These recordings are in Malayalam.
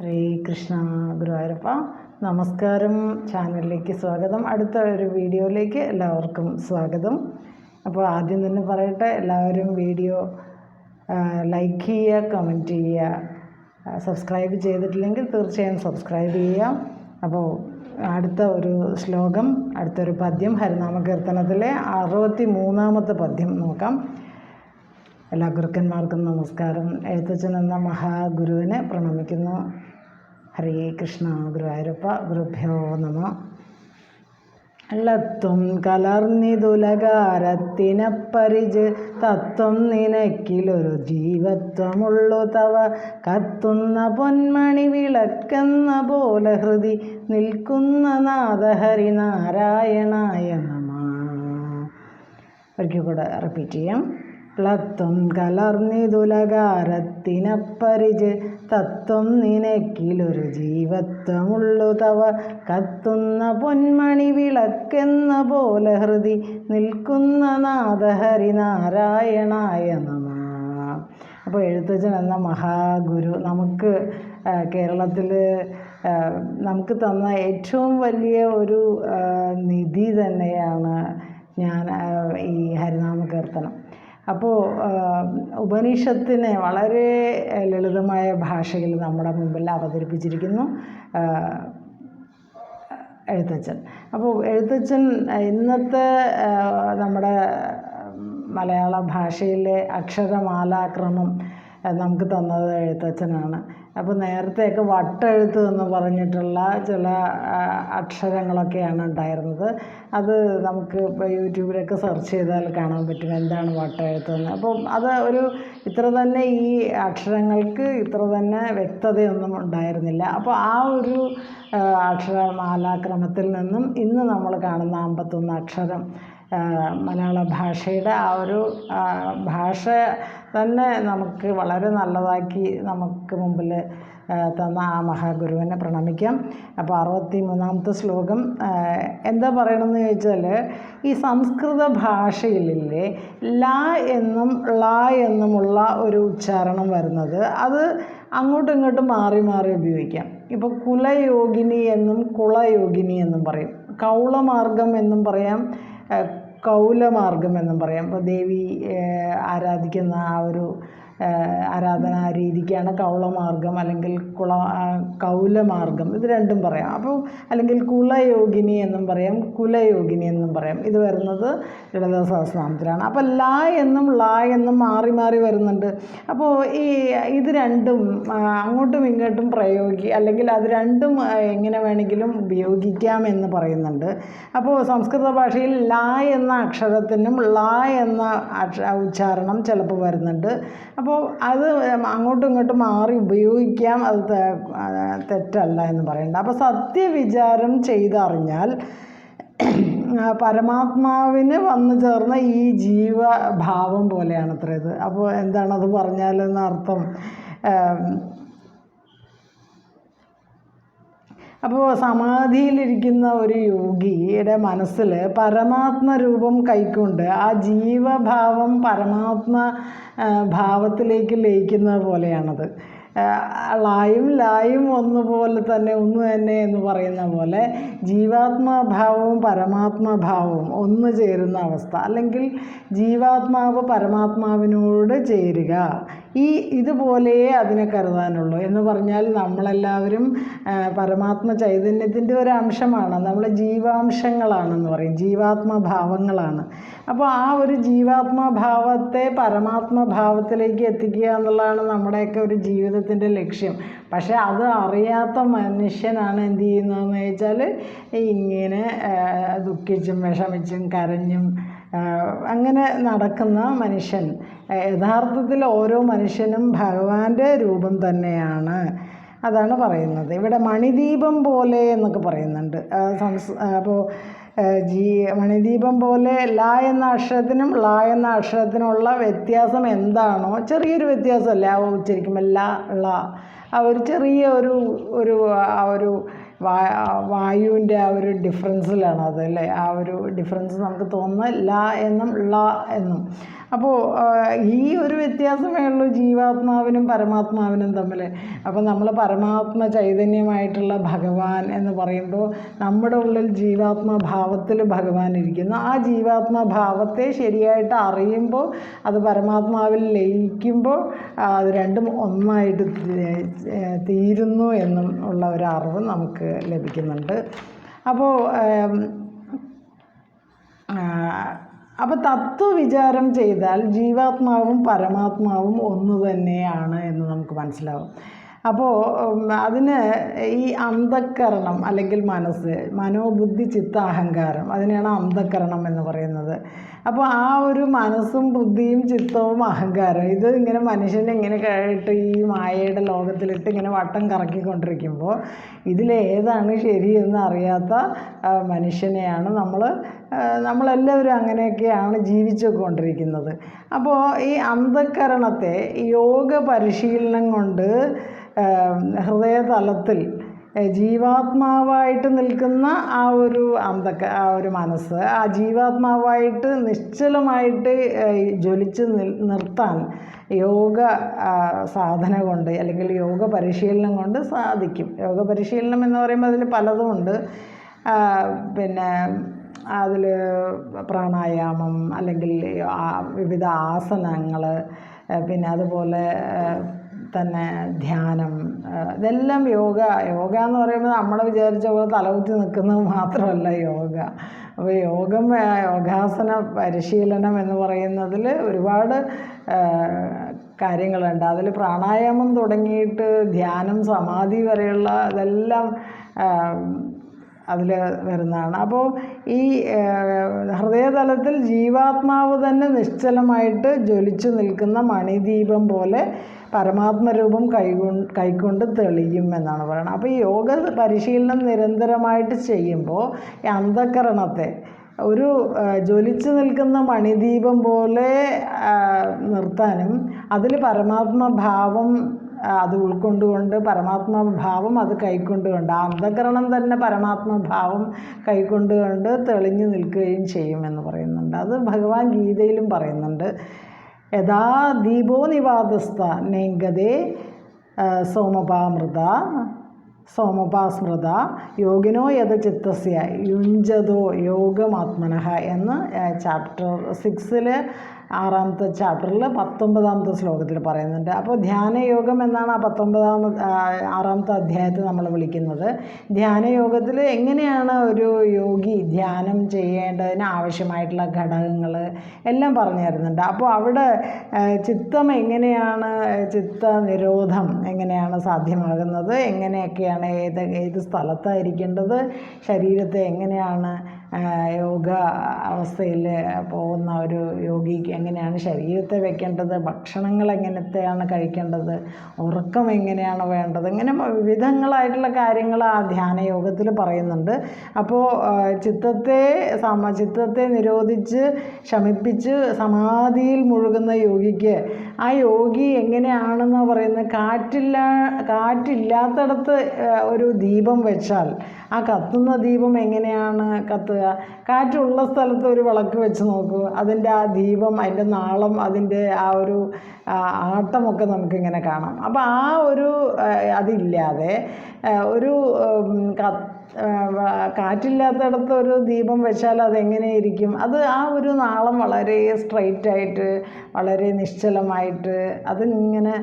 ഹരേ കൃഷ്ണ ഗുരുവായൂരപ്പ. നമസ്കാരം. ചാനലിലേക്ക് സ്വാഗതം. അടുത്ത ഒരു വീഡിയോയിലേക്ക് എല്ലാവർക്കും സ്വാഗതം. അപ്പോൾ ആദ്യം തന്നെ പറയട്ടെ എല്ലാവരും വീഡിയോ ലൈക്ക് ചെയ്യുക കമന്റ് ചെയ്യുക. സബ്സ്ക്രൈബ് ചെയ്തിട്ടില്ലെങ്കിൽ തീർച്ചയായും സബ്സ്ക്രൈബ് ചെയ്യുക. അപ്പോൾ അടുത്ത ഒരു ശ്ലോകം അടുത്തൊരു പദ്യം ഹരിനാമ കീർത്തനത്തിലെ അറുപത്തി മൂന്നാമത്തെ പദ്യം നോക്കാം. എല്ലാ ഗുരുക്കന്മാർക്കും നമസ്കാരം. എഴുത്തച്ഛൻ എന്ന മഹാഗുരുവിനെ പ്രണമിക്കുന്നു. ഹരേ കൃഷ്ണ ഗുരുവായൂരപ്പ ഗുരുഭ്യോ നമ. ലത്വം കലർന്നിതുലകാരത്തിനപ്പരിജ് തത്വം നിനക്കിലൊരു ജീവത്വമുള്ളു തവ. കത്തുന്ന പൊന്മണി വിളക്കെന്ന പോലെ ഹൃതി നിൽക്കുന്ന നാദഹരി നാരായണായ നമ. ഒരിക്കൽ കൂടെ റിപ്പീറ്റ് ചെയ്യാം. പ്ലത്വം കലർന്നിതുലകാരത്തിനപ്പരിച് തത്വം നിനക്കിലൊരു ജീവത്വമുള്ളു തവ. കത്തുന്ന പൊന്മണി വിളക്കെന്ന പോലെ ഹൃദി നിൽക്കുന്ന നാദഹരി നാരായണായ നമ അപ്പോൾ എഴുത്തച്ഛൻ എന്ന മഹാഗുരു നമുക്ക് കേരളത്തിൽ നമുക്ക് തന്ന ഏറ്റവും വലിയ ഒരു നിധി തന്നെയാണ് ഞാൻ ഈ ഹരിനാമ കീർത്തനം അപ്പോൾ ഉപനിഷത്തിനെ വളരെ ലളിതമായ ഭാഷയിൽ നമ്മുടെ മുമ്പിൽ അവതരിപ്പിച്ചിരിക്കുന്നു എഴുത്തച്ഛൻ. അപ്പോൾ എഴുത്തച്ഛൻ ഇന്നത്തെ നമ്മുടെ മലയാള ഭാഷയിലെ അക്ഷരമാലാക്രമം നമുക്ക് തന്നത് എഴുത്തച്ഛനാണ്. അപ്പോൾ നേരത്തെയൊക്കെ വട്ടെഴുത്ത് എന്ന് പറഞ്ഞിട്ടുള്ള ചില അക്ഷരങ്ങളൊക്കെയാണ് ഉണ്ടായിരുന്നത്. അത് നമുക്ക് ഇപ്പോൾ യൂട്യൂബിലൊക്കെ സെർച്ച് ചെയ്താൽ കാണാൻ പറ്റും എന്താണ് വട്ടെഴുത്ത് എന്ന്. അപ്പം അത് ഒരു ഇത്ര തന്നെ ഈ അക്ഷരങ്ങൾക്ക് ഇത്ര തന്നെ വ്യക്തതയൊന്നും ഉണ്ടായിരുന്നില്ല. അപ്പോൾ ആ ഒരു അക്ഷരമാലാക്രമത്തിൽ നിന്നും ഇന്ന് നമ്മൾ കാണുന്ന അമ്പത്തൊന്ന് അക്ഷരം മലയാള ഭാഷയുടെ ആ ഒരു ഭാഷ തന്നെ നമുക്ക് വളരെ നല്ലതാക്കി നമുക്ക് മുമ്പിൽ തന്ന ആ മഹാഗുരുവിനെ പ്രണമിക്കാം. അപ്പോൾ അറുപത്തി മൂന്നാമത്തെ ശ്ലോകം എന്താ പറയണമെന്ന് ചോദിച്ചാൽ ഈ സംസ്കൃത ഭാഷയിലെ ല എന്നും ള എന്നുമുള്ള ഒരു ഉച്ചാരണം വരുന്നത് അത് അങ്ങോട്ടും ഇങ്ങോട്ടും മാറി മാറി ഉപയോഗിക്കാം. ഇപ്പോൾ കുലയോഗിനി എന്നും കുളയോഗിനി എന്നും പറയും. കൗളമാർഗം എന്നും പറയാം. കൗലമാർഗം എന്നും പറയാം. ഇപ്പോൾ ദേവി ആരാധിക്കുന്ന ആ ഒരു ആരാധനാ രീതിക്കാണ് കൗളമാർഗം അല്ലെങ്കിൽ കുള കൗലമാർഗം ഇത് രണ്ടും പറയാം. അപ്പോൾ അല്ലെങ്കിൽ കുലയോഗിനി എന്നും പറയാം കുലയോഗിനി എന്നും പറയാം. ഇത് വരുന്നത് ലളിത സഹസ്രനാമത്തിലാണ് അപ്പോൾ ല എന്നും ലാ എന്നും മാറി മാറി വരുന്നുണ്ട്. അപ്പോൾ ഈ ഇത് രണ്ടും അങ്ങോട്ടും ഇങ്ങോട്ടും പ്രയോഗി അല്ലെങ്കിൽ അത് രണ്ടും എങ്ങനെ വേണമെങ്കിലും ഉപയോഗിക്കാം എന്ന് പറയുന്നുണ്ട്. അപ്പോൾ സംസ്കൃത ഭാഷയിൽ ല എന്ന അക്ഷരത്തിനും ലാ എന്ന ഉച്ചാരണം ചിലപ്പോൾ വരുന്നുണ്ട്. അപ്പോൾ അത് അങ്ങോട്ടും ഇങ്ങോട്ടും മാറി ഉപയോഗിക്കാം. അത് തെറ്റല്ല എന്ന് പറയുന്നുണ്ട് അപ്പോൾ സത്യവിചാരം ചെയ്തറിഞ്ഞാൽ പരമാത്മാവിന് വന്നു ചേർന്ന ഈ ജീവഭാവം പോലെയാണ് ഇത്. അപ്പോൾ എന്താണ് അത് പറഞ്ഞാലെന്ന അർത്ഥം അപ്പോൾ സമാധിയിലിരിക്കുന്ന ഒരു യോഗിയുടെ മനസ്സിൽ പരമാത്മ രൂപം കൈക്കൊണ്ട് ആ ജീവഭാവം പരമാത്മ ഭാവത്തിലേക്ക് ലയിക്കുന്നത് പോലെയാണത്. ലായും ലായും ഒന്നുപോലെ തന്നെ ഒന്ന് തന്നെ എന്ന് പറയുന്ന പോലെ ജീവാത്മാഭാവവും പരമാത്മാഭാവവും ഒന്ന് ചേരുന്ന അവസ്ഥ. അല്ലെങ്കിൽ ജീവാത്മാവ് പരമാത്മാവിനോട് ചേരുക. ഈ ഇതുപോലെ അതിനെ കരുതാനുള്ളൂ. എന്ന് പറഞ്ഞാൽ നമ്മളെല്ലാവരും പരമാത്മ ചൈതന്യത്തിന്റെ ഒരു അംശമാണ്. നമ്മൾ ജീവാംശങ്ങളാണെന്ന് പറയും. ജീവാത്മഭാവങ്ങളാണ്. അപ്പോൾ ആ ഒരു ജീവാത്മഭാവത്തെ പരമാത്മഭാവത്തിലേക്ക് എത്തിക്കുക എന്നുള്ളതാണ് നമ്മുടെയൊക്കെ ഒരു ജീവിതത്തിന്റെ ലക്ഷ്യം. പക്ഷേ അത് അറിയാത്ത മനുഷ്യനാണ് എന്ത് ചെയ്യുന്നതെന്ന് വെച്ചാൽ ഇങ്ങനെ ദുഃഖിച്ചും വിഷമിച്ചും കരഞ്ഞും അങ്ങനെ നടക്കുന്ന മനുഷ്യൻ യഥാർത്ഥത്തിൽ ഓരോ മനുഷ്യനും ഭഗവാന്റെ രൂപം തന്നെയാണ് അതാണ് പറയുന്നത്. ഇവിടെ മണിദീപം പോലെ എന്നൊക്കെ പറയുന്നുണ്ട്. സംസ് അപ്പോൾ ജീ മണിദീപം പോലെ ല എന്ന അക്ഷരത്തിനും ള എന്ന അക്ഷരത്തിനുള്ള വ്യത്യാസം എന്താണോ ചെറിയൊരു വ്യത്യാസമല്ലേ. ഉച്ചരിക്കുമ്പോൾ ല ള ആ ഒരു ചെറിയ ഒരു ഒരു ആ ഒരു വായുവിന്റെ ആ ഒരു ഡിഫറൻസിലാണ് അതല്ലേ ആ ഒരു ഡിഫറൻസ് നമുക്ക് തോന്നുന്നത് ല എന്നും ള എന്നും. അപ്പോൾ ഈ ഒരു വ്യത്യാസമേ ഉള്ളൂ ജീവാത്മാവിനും പരമാത്മാവിനും തമ്മിൽ അപ്പോൾ നമ്മൾ പരമാത്മ ചൈതന്യമായിട്ടുള്ള ഭഗവാൻ എന്ന് പറയുമ്പോൾ നമ്മുടെ ഉള്ളിൽ ജീവാത്മഭാവത്തിൽ ഭഗവാൻ ഇരിക്കുന്നു. ആ ജീവാത്മഭാവത്തെ ശരിയായിട്ട് അറിയുമ്പോൾ അത് പരമാത്മാവിൽ ലയിക്കുമ്പോൾ അത് രണ്ടും ഒന്നായിട്ട് തീരുന്നു എന്നും ഉള്ള ഒരു അറിവ് നമുക്ക് ലഭിക്കുന്നുണ്ട്. അപ്പോൾ അപ്പോൾ തത്വവിചാരം ചെയ്താൽ ജീവാത്മാവും പരമാത്മാവും ഒന്ന് തന്നെയാണ് എന്ന് നമുക്ക് മനസ്സിലാവും. അപ്പോൾ അതിന് ഈ അന്ധക്കരണം അല്ലെങ്കിൽ മനസ്സ് മനോബുദ്ധി ചിത്ത അഹങ്കാരം അതിനെയാണ് അന്ധക്കരണം എന്ന് പറയുന്നത്. അപ്പോൾ ആ ഒരു മനസ്സും ബുദ്ധിയും ചിത്തവും അഹങ്കാരം ഇത് ഇങ്ങനെ മനുഷ്യനെ ഇങ്ങനെ കേട്ട് ഈ മായയുടെ ലോകത്തിലിട്ട് ഇങ്ങനെ വട്ടം കറക്കിക്കൊണ്ടിരിക്കുമ്പോൾ ഇതിലേതാണ് ശരിയെന്ന് അറിയാത്ത മനുഷ്യനെയാണ് നമ്മൾ നമ്മളെല്ലാവരും അങ്ങനെയൊക്കെയാണ് ജീവിച്ചുകൊണ്ടിരിക്കുന്നത്. അപ്പോൾ ഈ അന്ധക്കരണത്തെ യോഗ പരിശീലനം കൊണ്ട് ഹൃദയതലത്തിൽ ജീവാത്മാവായിട്ട് നിൽക്കുന്ന ആ ഒരു അന്ധക്ക ആ ഒരു മനസ്സ് ആ ജീവാത്മാവായിട്ട് നിശ്ചലമായിട്ട് ജ്വലിച്ച് നിർത്താൻ യോഗ സാധന കൊണ്ട് അല്ലെങ്കിൽ യോഗ പരിശീലനം കൊണ്ട് സാധിക്കും. യോഗ പരിശീലനം എന്ന് പറയുമ്പോൾ അതിൽ പലതുമുണ്ട് പിന്നെ അതിൽ പ്രാണായാമം അല്ലെങ്കിൽ വിവിധ ആസനങ്ങൾ പിന്നെ അതുപോലെ തന്നെ ധ്യാനം ഇതെല്ലാം യോഗ. യോഗ എന്ന് പറയുമ്പോൾ നമ്മൾ വിചാരിച്ച പോലെ തലകുത്തി നിൽക്കുന്നത് മാത്രമല്ല യോഗ. അപ്പോൾ യോഗം യോഗാസന പരിശീലനം എന്ന് പറയുന്നതിൽ ഒരുപാട് കാര്യങ്ങളുണ്ട്. അതിൽ പ്രാണായാമം തുടങ്ങിയിട്ട് ധ്യാനം സമാധി വരെയുള്ള ഇതെല്ലാം അതിൽ വരുന്നതാണ്. അപ്പോൾ ഈ ഹൃദയതലത്തിൽ ജീവാത്മാവ് തന്നെ നിശ്ചലമായിട്ട് ജ്വലിച്ചു നിൽക്കുന്ന മണിദീപം പോലെ പരമാത്മരൂപം കൈകൊണ്ട് കൈക്കൊണ്ട് തെളിയും എന്നാണ് പറയുന്നത്. അപ്പോൾ ഈ യോഗ പരിശീലനം നിരന്തരമായിട്ട് ചെയ്യുമ്പോൾ ഈ അന്ധകരണത്തെ ഒരു ജ്വലിച്ചു നിൽക്കുന്ന മണിദീപം പോലെ നിർത്താനും അതിൽ പരമാത്മഭാവം അത് ഉൾക്കൊണ്ടുകൊണ്ട് പരമാത്മഭാവം അത് കൈക്കൊണ്ടുകൊണ്ട് അന്ധകരണം തന്നെ പരമാത്മഭാവം കൈക്കൊണ്ടുകൊണ്ട് തെളിഞ്ഞു നിൽക്കുകയും ചെയ്യുമെന്ന് പറയുന്നുണ്ട്. അത് ഭഗവാൻ ഗീതയിലും പറയുന്നുണ്ട്. യഥാ ദീപോ നിവാദസ്ഥ നെങ്കതേ സോമപാമൃത സോമപാസ്മൃത യോഗിനോ യഥ ചിത്തസ്യ യുഞ്ചതോ യോഗമാത്മനഃ എന്ന് ചാപ്റ്റർ സിക്സിൽ ആറാമത്തെ ചാപ്റ്ററിൽ പത്തൊമ്പതാമത്തെ ശ്ലോകത്തിൽ പറയുന്നുണ്ട്. അപ്പോൾ ധ്യാനയോഗം എന്നാണ് ആ പത്തൊമ്പതാമ ആറാമത്തെ അധ്യായത്തെ നമ്മൾ വിളിക്കുന്നത്. ധ്യാനയോഗത്തിൽ എങ്ങനെയാണ് ഒരു യോഗി ധ്യാനം ചെയ്യേണ്ടതിന് ആവശ്യമായിട്ടുള്ള ഘടകങ്ങൾ എല്ലാം പറഞ്ഞു തരുന്നുണ്ട്. അപ്പോൾ അവിടെ ചിത്തം എങ്ങനെയാണ് ചിത്ത നിരോധം എങ്ങനെയാണ് സാധ്യമാകുന്നത്? എങ്ങനെയൊക്കെയാണ് ഏത് ഏത് സ്ഥലത്തായിരിക്കേണ്ടത്? ശരീരത്തെ എങ്ങനെയാണ് യോഗ അവസ്ഥയിൽ പോകുന്ന ഒരു യോഗിക്ക് എങ്ങനെയാണ് ശരീരത്തെ വെക്കേണ്ടത്? ഭക്ഷണങ്ങൾ എങ്ങനത്തെയാണ് കഴിക്കേണ്ടത്? ഉറക്കം എങ്ങനെയാണ് വേണ്ടത്? ഇങ്ങനെ വിവിധങ്ങളായിട്ടുള്ള കാര്യങ്ങൾ ആ ധ്യാന യോഗത്തിൽ പറയുന്നുണ്ട്. അപ്പോൾ ചിത്തത്തെ സമ ചിത്തത്തെ നിരോധിച്ച് ശമിപ്പിച്ച് സമാധിയിൽ മുഴുകുന്ന യോഗിക്ക് ആ യോഗി എങ്ങനെയാണെന്ന് പറയുന്നത്? കാറ്റില്ല കാറ്റില്ലാത്തടത്ത് ഒരു ദീപം വെച്ചാൽ ആ കത്തുന്ന ദീപം എങ്ങനെയാണ് കത്തുക? കാറ്റുള്ള സ്ഥലത്ത് ഒരു വിളക്ക് വെച്ച് നോക്കൂ. അതിന്റെ ആ ദീപം അതിന്റെ നാളം അതിന്റെ ആ ഒരു ആട്ടമൊക്കെ നമുക്കിങ്ങനെ കാണാം. അപ്പോൾ ആ ഒരു അതില്ലാതെ ഒരു കാറ്റില്ലാത്തടത്ത് ഒരു ദീപം വെച്ചാൽ അതെങ്ങനെയിരിക്കും? അത് ആ ഒരു നാളം വളരെ സ്ട്രൈറ്റ് ആയിട്ട് വളരെ നിശ്ചലമായിട്ട് അതിങ്ങനെ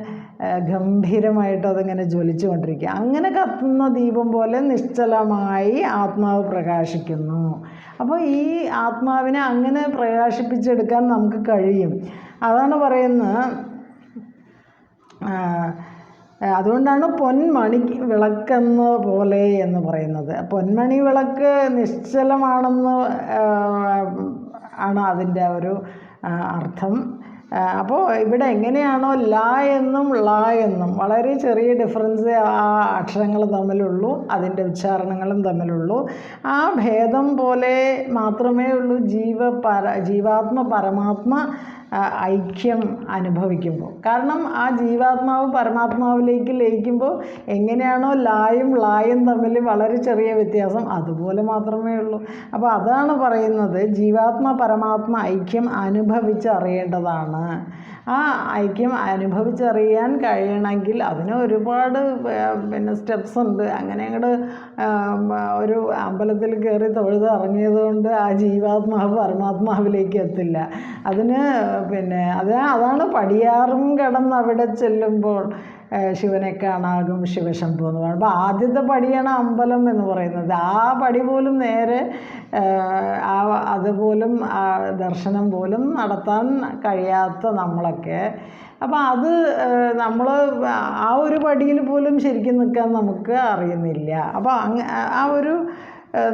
ഗംഭീരമായിട്ട് അതിങ്ങനെ ജ്വലിച്ചു കൊണ്ടിരിക്കുക അങ്ങനെ കത്തുന്ന ദീപം പോലെ നിശ്ചലമായി ആത്മാവ് പ്രകാശിക്കുന്നു. അപ്പോൾ ഈ ആത്മാവിനെ അങ്ങനെ പ്രകാശിപ്പിച്ചെടുക്കാൻ നമുക്ക് കഴിയും. അതാണ് പറയുന്നത് അതുകൊണ്ടാണ് പൊന്മണി വിളക്കെന്ന പോലെ എന്ന് പറയുന്നത്. പൊന്മണി വിളക്ക് നിശ്ചലമാണെന്ന് ആണ് അതിന്റെ ഒരു അർത്ഥം. അപ്പോൾ ഇവിടെ എങ്ങനെയാണോ ലാ എന്നും ള എന്നും വളരെ ചെറിയ ഡിഫറൻസ് ആ അക്ഷരങ്ങൾ തമ്മിലുള്ളൂ അതിന്റെ ഉച്ചാരണങ്ങളും തമ്മിലുള്ളൂ. ആ ഭേദം പോലെ മാത്രമേ ഉള്ളൂ ജീവ പര ജീവാത്മ പരമാത്മ ഐക്യം അനുഭവിക്കുമ്പോൾ. കാരണം ആ ജീവാത്മാവ് പരമാത്മാവിലേക്ക് ലയിക്കുമ്പോൾ എങ്ങനെയാണോ ലായും ലായും തമ്മിൽ വളരെ ചെറിയ വ്യത്യാസം അതുപോലെ മാത്രമേ ഉള്ളൂ. അപ്പോൾ അതാണ് പറയുന്നത് ജീവാത്മ പരമാത്മ ഐക്യം അനുഭവിച്ചറിയേണ്ടതാണ്. ആ ഐക്യം അനുഭവിച്ചറിയാൻ കഴിയണമെങ്കിൽ അതിന് ഒരുപാട് പിന്നെ സ്റ്റെപ്സ് ഉണ്ട്. അങ്ങനെ അങ്ങോട്ട് ഒരു അമ്പലത്തിൽ കയറി തൊഴുത് ഇറങ്ങിയത് കൊണ്ട് ആ ജീവാത്മാവ് പരമാത്മാവിലേക്ക് എത്തില്ല. അതിന് പിന്നെ അത് അതാണ് പടിയാറും കിടന്ന് അവിടെ ചെല്ലുമ്പോൾ ശിവനെ കാണാകും ശിവശംഭു എന്ന് പറയുന്നത് അപ്പോൾ ആദ്യത്തെ പടിയാണ് അമ്പലം എന്ന് പറയുന്നത്. ആ പടി പോലും നേരെ ആ അതുപോലും ദർശനം പോലും നടത്താൻ കഴിയാത്ത നമ്മളൊക്കെ. അപ്പോൾ അത് നമ്മൾ ആ ഒരു പടിയിൽ പോലും ശരിക്കും നിൽക്കാൻ നമുക്ക് അറിയുന്നില്ല. അപ്പോൾ അങ് ആ ഒരു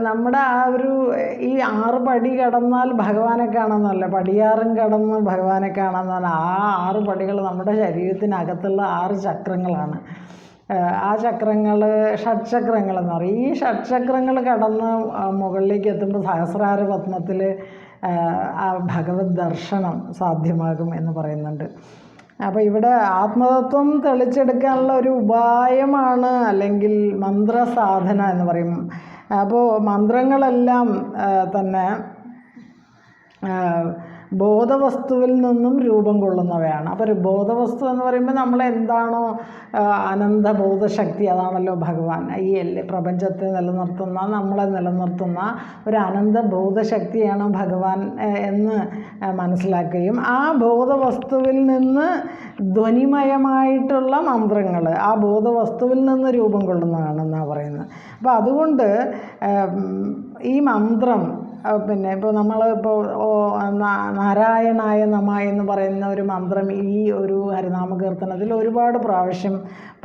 നമ്മുടെ ആ ഒരു ഈ ആറ് പടി കടന്നാൽ ഭഗവാനെ കാണാമെന്നല്ല പടിയാറും കടന്ന് ഭഗവാനെ കാണാമെന്നല്ല ആ ആറ് പടികൾ നമ്മുടെ ശരീരത്തിനകത്തുള്ള ആറ് ചക്രങ്ങളാണ്. ആ ചക്രങ്ങൾ ഷഡ്ചക്രങ്ങൾ എന്ന് പറയും ഈ ഷഡ്ചക്രങ്ങൾ കടന്ന് മുകളിലേക്ക് എത്തുമ്പോൾ സഹസ്രാര പത്മത്തിൽ ആ ഭഗവത് ദർശനം സാധ്യമാകും എന്ന് പറയുന്നുണ്ട്. അപ്പോൾ ഇവിടെ ആത്മതത്വം തെളിച്ചെടുക്കാനുള്ള ഒരു ഉപായമാണ് അല്ലെങ്കിൽ മന്ത്രസാധന എന്ന് പറയും. അപ്പോൾ മന്ത്രങ്ങളെല്ലാം തന്നെ ബോധവസ്തുവിൽ നിന്നും രൂപം കൊള്ളുന്നവയാണ്. അപ്പോൾ ഒരു ബോധവസ്തു എന്ന് പറയുമ്പോൾ നമ്മൾ എന്താണോ അനന്ത ബോധശക്തി അതാണല്ലോ ഭഗവാൻ. ഈ എല്ലാ പ്രപഞ്ചത്തെ നിലനിർത്തുന്ന നമ്മളെ നിലനിർത്തുന്ന ഒരു അനന്ത ബോധശക്തിയാണ് ഭഗവാൻ എന്ന് മനസ്സിലാക്കുകയും ആ ബോധവസ്തുവിൽ നിന്ന് ധ്വനിമയമായിട്ടുള്ള മന്ത്രങ്ങൾ ആ ബോധവസ്തുവിൽ നിന്ന് രൂപം കൊള്ളുന്നതാണെന്നാണ് പറയുന്നത്. അപ്പോൾ അതുകൊണ്ട് ഈ മന്ത്രം പിന്നെ ഇപ്പോൾ നമ്മൾ ഇപ്പോൾ നാരായണായ നമ എന്ന് പറയുന്ന ഒരു മന്ത്രം ഈ ഒരു ഹരിനാമകീർത്തനത്തിൽ ഒരുപാട് പ്രാവശ്യം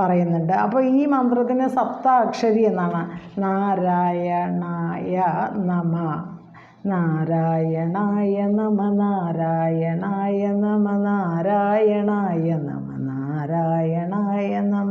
പറയുന്നുണ്ട്. അപ്പോൾ ഈ മന്ത്രത്തിന് സപ്ത അക്ഷരി എന്നാണ്. നാരായണായ നമ. നാരായണായ നമ നാരായണായ നമ നാരായണായ നമ നാരായണായ നമ.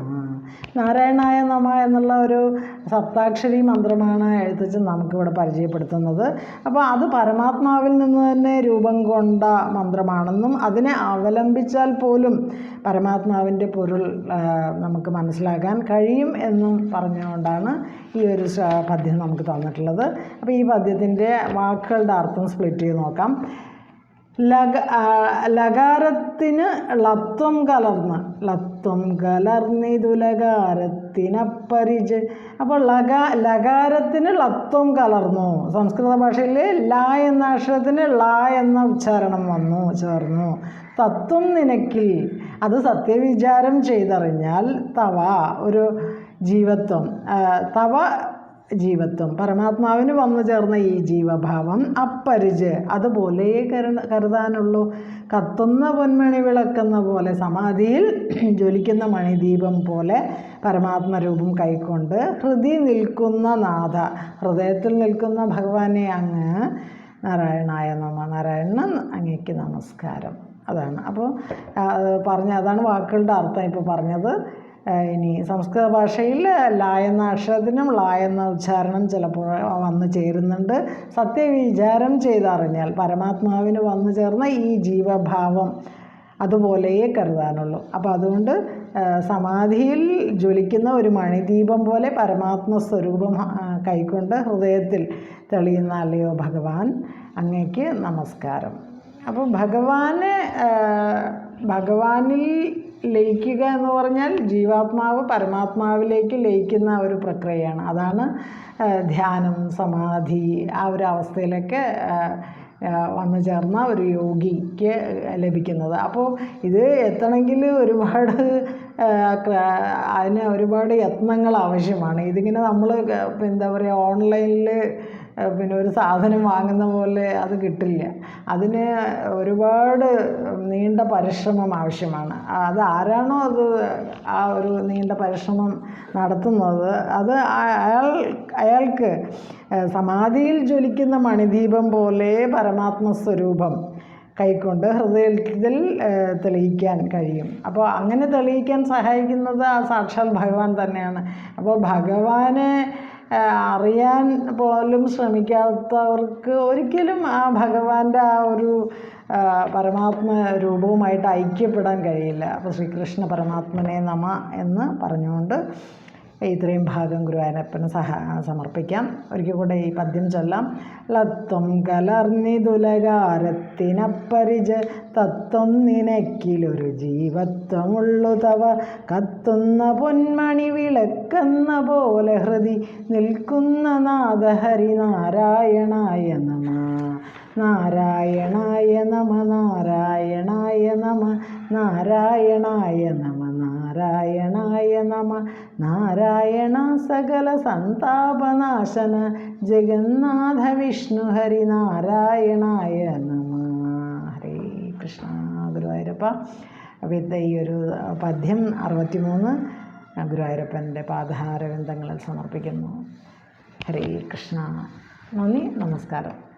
നാരായണായ നമ എന്നുള്ള ഒരു സപ്താക്ഷരി മന്ത്രമാണ് എഴുത്തച്ഛൻ നമുക്കിവിടെ പരിചയപ്പെടുത്തുന്നത്. അപ്പോൾ അത് പരമാത്മാവിൽ നിന്ന് തന്നെ രൂപം കൊണ്ട മന്ത്രമാണെന്നും അതിനെ അവലംബിച്ചാൽ പോലും പരമാത്മാവിന്റെ പൊരുൾ നമുക്ക് മനസ്സിലാക്കാൻ കഴിയും എന്നും പറഞ്ഞുകൊണ്ടാണ് ഈ ഒരു പദ്യം നമുക്ക് തന്നിട്ടുള്ളത്. അപ്പോൾ ഈ പദ്യത്തിന്റെ വാക്കുകളുടെ അർത്ഥം സ്പ്ലിറ്റ് ചെയ്ത് നോക്കാം. ആ, ലകാരത്തിന് ലത്വം കലർന്ന് ലത്വം കലർന്നിതു ലകാരത്തിനപ്പരിച് അപ്പോൾ ലക ലകാരത്തിന് ലത്വം കലർന്നു. സംസ്കൃത ഭാഷയിൽ ല എന്ന അക്ഷരത്തിന് ള എന്ന ഉച്ചാരണം വന്നു ചേർന്നു. തത്വം നിനക്കിൽ അത് സത്യവിചാരം ചെയ്തറിഞ്ഞാൽ തവ ഒരു ജീവത്വം. തവ ജീവത്വം. പരമാത്മാവിന് വന്നു ചേർന്ന ഈ ജീവഭാവം അപ്പരിജ് അതുപോലെ കരു കരുതാനുള്ളൂ. കത്തുന്ന പൊന്മണി വിളക്കുന്ന പോലെ സമാധിയിൽ ജ്വലിക്കുന്ന മണിദീപം പോലെ പരമാത്മരൂപം കൈക്കൊണ്ട് ഹൃദി നിൽക്കുന്ന നാഥ. ഹൃദയത്തിൽ നിൽക്കുന്ന ഭഗവാനെ അങ്ങ് നാരായണായ നമ. നാരായണൻ അങ്ങേക്ക് നമസ്കാരം. അതാണ്. അപ്പോൾ പറഞ്ഞ അതാണ് വാക്കുകളുടെ അർത്ഥം ഇപ്പോൾ പറഞ്ഞത്. ഇനി സംസ്കൃത ഭാഷയിൽ ല എന്ന അക്ഷരത്തിനും ല എന്ന ഉച്ചാരണം ചിലപ്പോൾ വന്നു ചേരുന്നുണ്ട്. സത്യവിചാരം ചെയ്തറിഞ്ഞാൽ പരമാത്മാവിന് വന്നു ചേർന്ന ഈ ജീവഭാവം അതുപോലെയേ കരുതാനുള്ളൂ. അപ്പോൾ അതുകൊണ്ട് സമാധിയിൽ ജ്വലിക്കുന്ന ഒരു മണിദീപം പോലെ പരമാത്മ സ്വരൂപം കൈക്കൊണ്ട് ഹൃദയത്തിൽ തെളിയുന്ന അല്ലയോ ഭഗവാൻ അങ്ങേക്ക് നമസ്കാരം. അപ്പോൾ ഭഗവാന് ഭഗവാനിൽ ലയിക്കുക എന്ന് പറഞ്ഞാൽ ജീവാത്മാവ് പരമാത്മാവിലേക്ക് ലയിക്കുന്ന ഒരു പ്രക്രിയയാണ്. അതാണ് ധ്യാനം സമാധി ആ ഒരു അവസ്ഥയിലൊക്കെ വന്നു ചേർന്ന ഒരു യോഗിക്ക് ലഭിക്കുന്നത്. അപ്പോൾ ഇത് എത്തണമെങ്കിൽ ഒരുപാട് അതിന് ഒരുപാട് യത്നങ്ങൾ ആവശ്യമാണ്. ഇതിങ്ങനെ നമ്മൾ എന്താ പറയുക ഓൺലൈനിൽ പിന്നെ ഒരു സാധനം വാങ്ങുന്ന പോലെ അത് കിട്ടില്ല. അതിന് ഒരുപാട് നീണ്ട പരിശ്രമം ആവശ്യമാണ്. അത് ആരാണോ അത് ആ ഒരു നീണ്ട പരിശ്രമം നടത്തുന്നത്. അത് അയാൾ അയാൾക്ക് സമാധിയിൽ ജ്വലിക്കുന്ന മണിദീപം പോലെ പരമാത്മ സ്വരൂപം കൈക്കൊണ്ട് ഹൃദയത്തിൽ തെളിയിക്കാൻ കഴിയും. അപ്പോൾ അങ്ങനെ തെളിയിക്കാൻ സഹായിക്കുന്നത് ആ സാക്ഷാൽ ഭഗവാൻ തന്നെയാണ്. അപ്പോൾ ഭഗവാനെ അറിയാൻ പോലും ശ്രമിക്കാത്തവർക്ക് ഒരിക്കലും ആ ഭഗവാന്റെ ആ ഒരു പരമാത്മ രൂപവുമായിട്ട് ഐക്യപ്പെടാൻ കഴിയില്ല. അപ്പോൾ ശ്രീകൃഷ്ണ പരമാത്മനെ നമ എന്ന് പറഞ്ഞുകൊണ്ട് ഇത്രയും ഭാഗം ഗുരുവായൂരപ്പന് സഹ സമർപ്പിക്കാം. ഒരിക്കൽ കൂടെ ഈ പദ്യം ചൊല്ലാം. ലത്വം കലർന്നിതുലകാരത്തിനപ്പരിജ തത്വം നിനക്കിലൊരു ജീവത്വമുള്ളു തവ കത്തുന്ന പൊന്മണി വിളക്കെന്ന പോലെ ഹൃതി നിൽക്കുന്ന നാദഹരി നാരായണായ നമ നാരായണായ നമ നാരായണായ നമ നാരായണായ നമ നമ നാരായണ സകല സന്താപനാശന ജഗന്നാഥ വിഷ്ണു ഹരി നാരായണായ നമ. ഹരേ കൃഷ്ണ ഗുരുവായൂരപ്പ. ഇത് ഈ ഒരു പദ്യം അറുപത്തിമൂന്ന് ഗുരുവായൂരപ്പന്റെ പാദഹാരവിന്ദങ്ങളിൽ സമർപ്പിക്കുന്നു. ഹരേ കൃഷ്ണ. നന്ദി നമസ്കാരം.